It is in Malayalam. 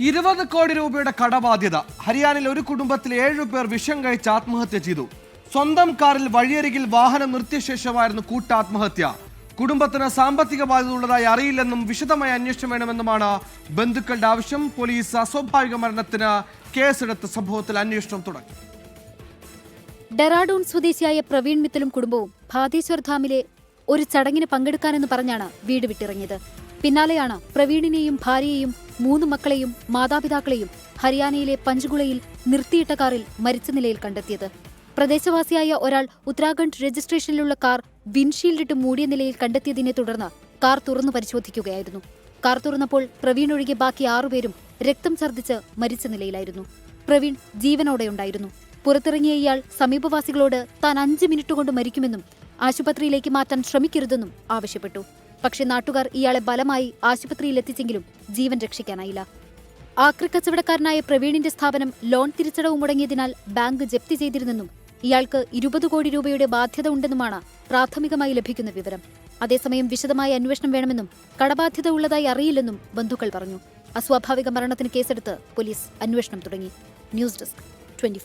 ഇരുപത് കോടി രൂപയുടെ കടബാധ്യത. ഹരിയാനയിൽ ഒരു കുടുംബത്തിൽ ഏഴു പേർ വിഷം കഴിച്ച് ആത്മഹത്യ ചെയ്തു. സ്വന്തം കാറിൽ വഴിയരികിൽ വാഹനം നിർത്തിയ ശേഷമായിരുന്നു കൂട്ടാത്മഹത്യ കുടുംബത്തിന് സാമ്പത്തിക ബാധ്യത ഉള്ളതായി അറിയില്ലെന്നും വിശദമായ അന്വേഷണം വേണമെന്നുമാണ് ബന്ധുക്കളുടെ ആവശ്യം. പോലീസ് അസ്വാഭാവിക മരണത്തിന് കേസെടുത്ത സംഭവത്തിൽ അന്വേഷണം തുടങ്ങി. ഡെറാഡൂൺ സ്വദേശിയായ പ്രവീൺ മിത്തലും കുടുംബവും ഭാതേശ്വർ ധാമിലെ ഒരു ചടങ്ങിന് പങ്കെടുക്കാനെന്ന് പറഞ്ഞാണ് വീട് വിട്ടിറങ്ങിയത്. പിന്നാലെയാണ് പ്രവീണിനെയും ഭാര്യയെയും മൂന്ന് മക്കളെയും മാതാപിതാക്കളെയും ഹരിയാനയിലെ പഞ്ച്കുളയിൽ നിർത്തിയിട്ട കാറിൽ മരിച്ച നിലയിൽ കണ്ടെത്തിയത്. പ്രദേശവാസിയായ ഒരാൾ ഉത്തരാഖണ്ഡ് രജിസ്ട്രേഷനിലുള്ള കാർ വിൻഷീൽഡിട്ട് മൂടിയ നിലയിൽ കണ്ടെത്തിയതിനെ തുടർന്ന് കാർ തുറന്നു പരിശോധിക്കുകയായിരുന്നു. കാർ തുറന്നപ്പോൾ പ്രവീൺ ഒഴികെ ബാക്കി ആറുപേരും രക്തം ഛർദ്ദിച്ച് മരിച്ച നിലയിലായിരുന്നു. പ്രവീൺ ജീവനോടെയുണ്ടായിരുന്നു പുറത്തിറങ്ങിയ ഇയാൾ സമീപവാസികളോട് താൻ അഞ്ച് മിനിറ്റ് കൊണ്ട് മരിക്കുമെന്നും ആശുപത്രിയിലേക്ക് മാറ്റാൻ ശ്രമിക്കരുതെന്നും ആവശ്യപ്പെട്ടു. പക്ഷേ നാട്ടുകാർ ഇയാളെ ബലമായി ആശുപത്രിയിൽ എത്തിച്ചെങ്കിലും ജീവൻ രക്ഷിക്കാനായില്ല. ആക്രിക്കച്ചവടക്കാരനായ പ്രവീണിന്റെ സ്ഥാപനം ലോൺ തിരിച്ചടവ് മുടങ്ങിയതിനാൽ ബാങ്ക് ജപ്തി ചെയ്തിരുന്നെന്നും ഇയാൾക്ക് ഇരുപത് കോടി രൂപയുടെ ബാധ്യത ഉണ്ടെന്നുമാണ് പ്രാഥമികമായി ലഭിക്കുന്ന വിവരം. അതേസമയം വിശദമായ അന്വേഷണം വേണമെന്നും കടബാധ്യത ഉള്ളതായി അറിയില്ലെന്നും ബന്ധുക്കൾ പറഞ്ഞു. അസ്വാഭാവിക മരണത്തിന് കേസെടുത്ത് പോലീസ് അന്വേഷണം തുടങ്ങി. News desk twenty